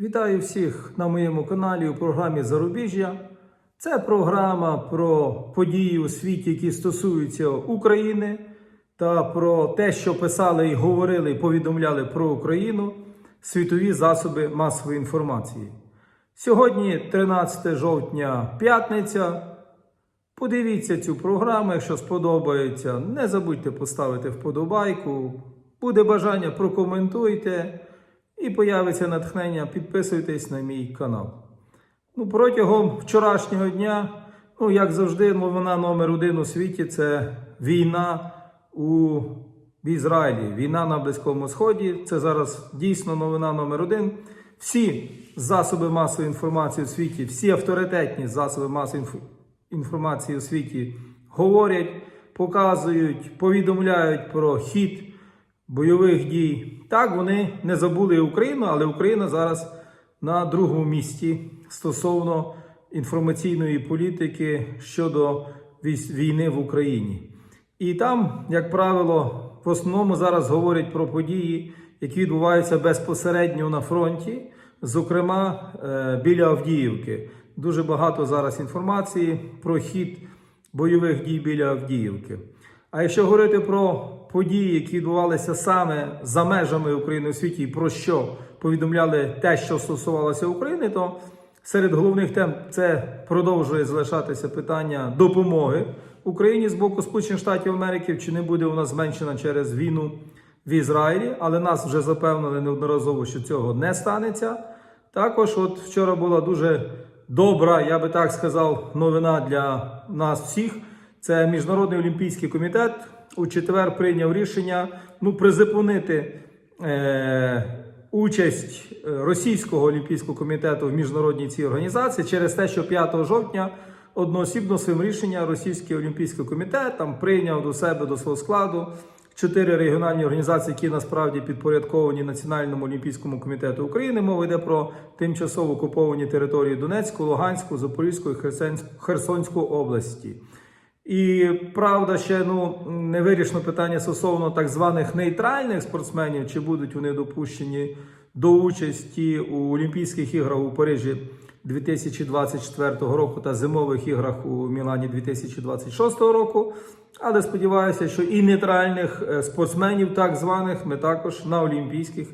Вітаю всіх на моєму каналі у програмі Зарубіжжя. Це програма про події у світі, які стосуються України, та про те, що писали і говорили, і повідомляли про Україну світові засоби масової інформації. Сьогодні 13 жовтня, п'ятниця. Подивіться цю програму, якщо сподобається. Не забудьте поставити вподобайку. Буде бажання, прокоментуйте. І появиться натхнення, підписуйтесь на мій канал. Ну, протягом вчорашнього дня, ну, як завжди, новина номер один у світі це війна у в Ізраїлі, війна на Близькому Сході. Це зараз дійсно новина номер один. Всі засоби масової інформації у світі, всі авторитетні засоби масової інф- інформації у світі говорять, показують, повідомляють про хід бойових дій. Так, вони не забули Україну, але Україна зараз на другому місці стосовно інформаційної політики щодо війни в Україні. І там, як правило, в основному зараз говорять про події, які відбуваються безпосередньо на фронті, зокрема е, біля Авдіївки. Дуже багато зараз інформації про хід бойових дій біля Авдіївки. А якщо говорити про події, які відбувалися саме за межами України у світі, і про що повідомляли те, що стосувалося України, то серед головних тем це продовжує залишатися питання допомоги Україні з боку Сполучених Штатів Америки, чи не буде вона зменшена через війну в Ізраїлі, але нас вже запевнили неодноразово, що цього не станеться. Також, от вчора була дуже добра, я би так сказав, новина для нас всіх. Це Міжнародний олімпійський комітет у четвер прийняв рішення ну, призупинити е, участь е, Російського олімпійського комітету в міжнародній цій організації через те, що 5 жовтня одноосібно своїм рішенням Російський олімпійський комітет там прийняв до себе до свого складу чотири регіональні організації, які насправді підпорядковані Національному олімпійському комітету України. Мова йде про тимчасово окуповані території Донецьку, Луганську, Запорізьку і Херсонськ- Херсонську області. І правда, ще ну не вирішено питання стосовно так званих нейтральних спортсменів, чи будуть вони допущені до участі у Олімпійських іграх у Парижі 2024 року та зимових іграх у Мілані 2026 року. Але сподіваюся, що і нейтральних е, спортсменів, так званих, ми також на Олімпійських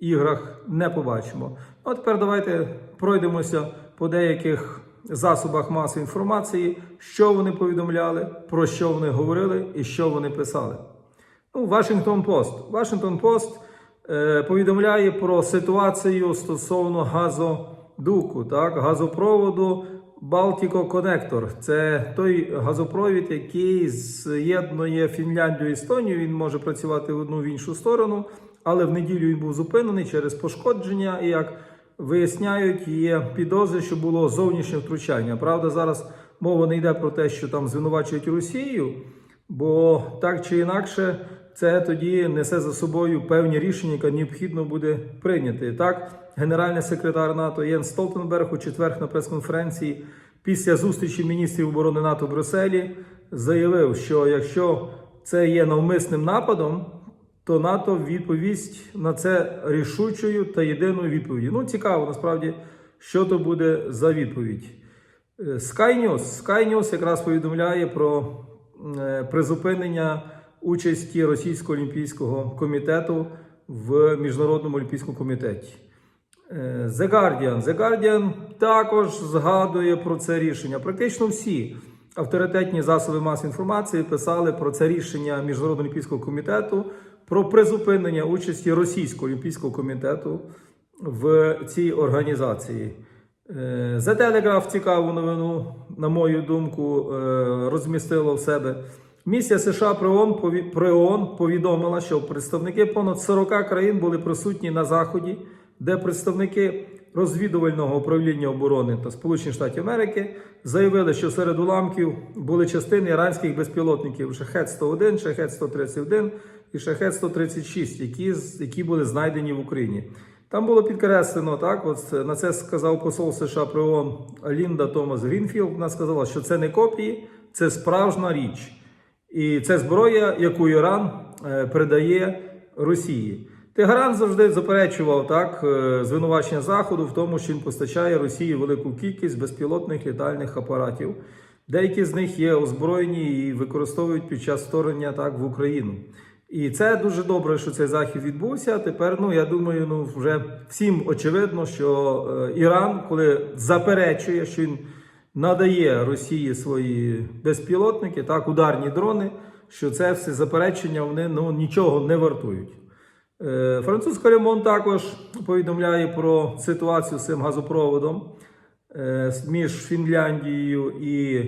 іграх не побачимо. А тепер давайте пройдемося по деяких засобах масової інформації, що вони повідомляли, про що вони говорили і що вони писали. Ну, Вашингтон Пост. Вашингтон Пост е, повідомляє про ситуацію стосовно газодуку, так, газопроводу Балтіко Конектор. Це той газопровід, який з'єднує Фінляндію і Естонію. Він може працювати в одну в іншу сторону, але в неділю він був зупинений через пошкодження. І як виясняють, є підозри, що було зовнішнє втручання. Правда, зараз мова не йде про те, що там звинувачують Росію, бо так чи інакше. Це тоді несе за собою певні рішення, які необхідно буде прийняти. Так, генеральний секретар НАТО Єн Столтенберг у четвер на прес-конференції після зустрічі міністрів оборони НАТО в Брюсселі заявив, що якщо це є навмисним нападом, то НАТО відповість на це рішучою та єдиною відповіддю. Ну, цікаво, насправді, що то буде за відповідь. Е, Sky News. Sky News якраз повідомляє про е, призупинення участі Російського олімпійського комітету в Міжнародному олімпійському комітеті. Е, The Guardian. The Guardian також згадує про це рішення. Практично всі авторитетні засоби масової інформації писали про це рішення Міжнародного олімпійського комітету про призупинення участі Російського олімпійського комітету в цій організації. Е, The Telegraph цікаву новину, на мою думку, е, розмістило в себе. Місія США при ООН, повідомила, що представники понад 40 країн були присутні на заході, де представники розвідувального управління оборони та Сполучених Штатів Америки заявили, що серед уламків були частини іранських безпілотників Шахет 101, Шахет 131 і Шахет 136, які, які були знайдені в Україні. Там було підкреслено так. От на це сказав посол США при ООН Лінда Томас Грінфілд. Вона сказала, що це не копії, це справжня річ. І це зброя, яку Іран е, передає Росії. Тегеран завжди заперечував так е, звинувачення Заходу в тому, що він постачає Росії велику кількість безпілотних літальних апаратів. Деякі з них є озброєні і використовують під час вторгнення так в Україну. І це дуже добре, що цей захід відбувся. Тепер, ну я думаю, ну вже всім очевидно, що е, Іран, коли заперечує, що він надає Росії свої безпілотники, так, ударні дрони, що це все заперечення вони ну, нічого не вартують. Е, Французька Ремон також повідомляє про ситуацію з цим газопроводом е, між Фінляндією і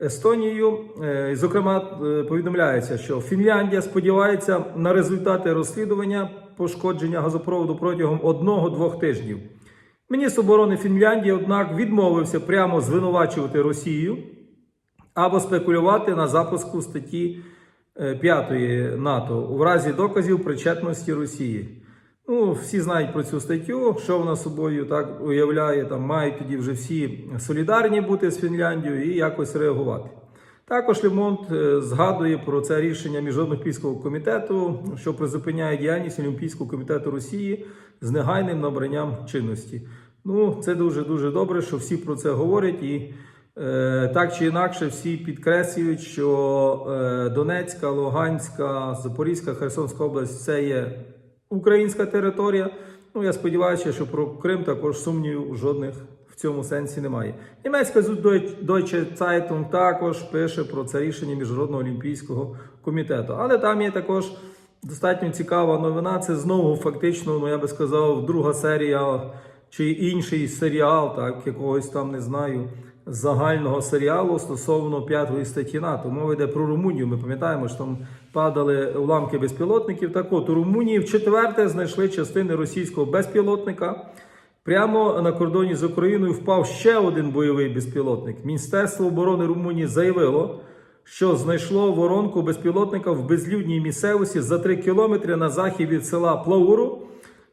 Естонією. Е, Зокрема, повідомляється, що Фінляндія сподівається на результати розслідування пошкодження газопроводу протягом одного-двох тижнів. Міністр оборони Фінляндії, однак, відмовився прямо звинувачувати Росію або спекулювати на запуску статті 5 НАТО у разі доказів причетності Росії. Ну, всі знають про цю статтю, що вона собою так уявляє. Там мають тоді вже всі солідарні бути з Фінляндією і якось реагувати. Також Лемонт е, згадує про це рішення Міжнародного Олімпійського комітету, що призупиняє діяльність Олімпійського комітету Росії з негайним набранням чинності. Ну, це дуже дуже добре, що всі про це говорять, і е, так чи інакше всі підкреслюють, що е, Донецька, Луганська, Запорізька, Херсонська область це є українська територія. Ну, я сподіваюся, що про Крим також сумнівів жодних в цьому сенсі немає. Німецька Deutsche Zeitung також пише про це рішення Міжнародного олімпійського комітету. Але там є також достатньо цікава новина. Це знову фактично, ну я би сказав, друга серія чи інший серіал, так якогось там не знаю. Загального серіалу стосовно п'ятої статті НАТО. Мова йде про Румунію. Ми пам'ятаємо, що там падали уламки безпілотників. Так от у Румунії вчетверте знайшли частини російського безпілотника. Прямо на кордоні з Україною впав ще один бойовий безпілотник. Міністерство оборони Румунії заявило, що знайшло воронку безпілотника в безлюдній місцевості за 3 кілометри на захід від села Плауру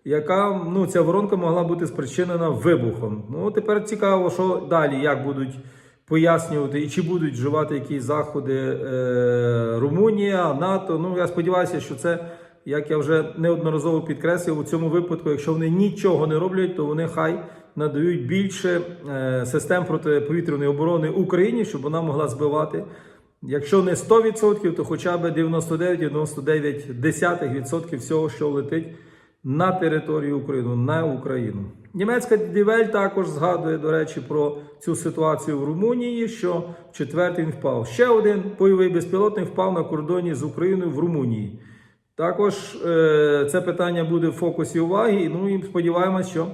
яка ну ця воронка могла бути спричинена вибухом. Ну тепер цікаво, що далі, як будуть пояснювати і чи будуть вживати якісь заходи е, Румунія, НАТО. Ну я сподіваюся, що це. Як я вже неодноразово підкреслив, у цьому випадку, якщо вони нічого не роблять, то вони хай надають більше е, систем протиповітряної оборони Україні, щоб вона могла збивати. Якщо не 100%, то хоча б 99-99% всього, що летить на територію України, на Україну. Німецька Дівель також згадує, до речі, про цю ситуацію в Румунії, що четвертий він впав. Ще один бойовий безпілотник впав на кордоні з Україною в Румунії. Також е, це питання буде в фокусі уваги. Ну і сподіваємось, що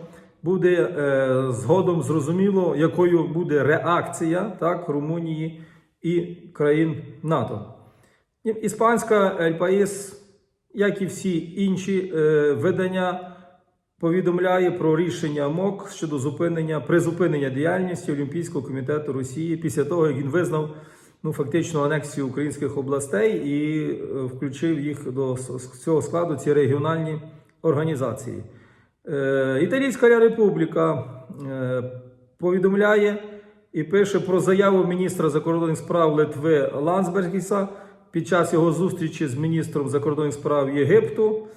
буде е, згодом зрозуміло, якою буде реакція так, Румунії і країн НАТО. Іспанська Ель Паїс як і всі інші е, видання, повідомляє про рішення МОК щодо зупинення призупинення діяльності Олімпійського комітету Росії після того, як він визнав ну, фактично анексію українських областей і е, включив їх до цього складу ці регіональні організації. Е, Італійська Республіка повідомляє і пише про заяву міністра закордонних справ Литви Лансбергіса під час його зустрічі з міністром закордонних справ Єгипту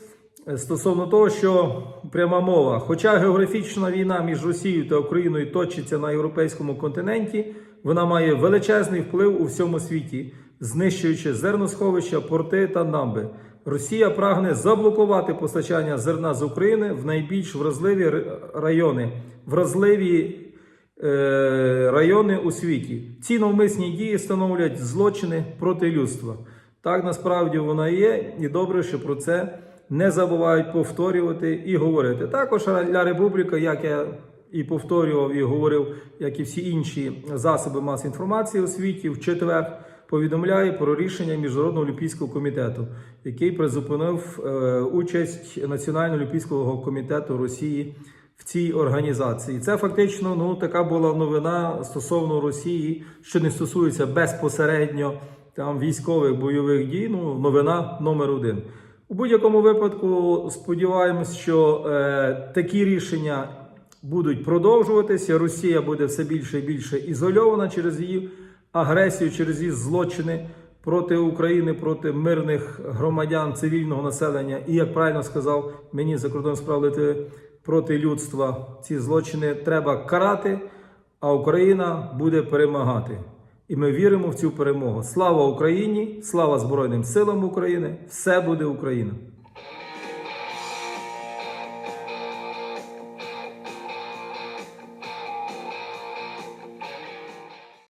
е, стосовно того, що пряма мова, хоча географічна війна між Росією та Україною точиться на європейському континенті, вона має величезний вплив у всьому світі, знищуючи зерносховища, порти та намби. Росія прагне заблокувати постачання зерна з України в найбільш вразливі райони, вразливі райони у світі. Ці навмисні дії становлять злочини проти людства. Так насправді вона є, і добре, що про це не забувають повторювати і говорити. Також для Республіка, як я і повторював і говорив, як і всі інші засоби масової інформації у світі, в четвер повідомляє про рішення Міжнародного олімпійського комітету, який призупинив е, участь Національного олімпійського комітету Росії в цій організації. Це фактично ну, така була новина стосовно Росії, що не стосується безпосередньо там військових бойових дій. Ну, новина номер один. У будь-якому випадку сподіваємось, що е, такі рішення будуть продовжуватися. Росія буде все більше і більше ізольована через її агресію, через її злочини проти України, проти мирних громадян, цивільного населення. І як правильно сказав мені закордонних справ Литви, проти людства. Ці злочини треба карати, а Україна буде перемагати. І ми віримо в цю перемогу. Слава Україні! Слава Збройним силам України! Все буде Україна!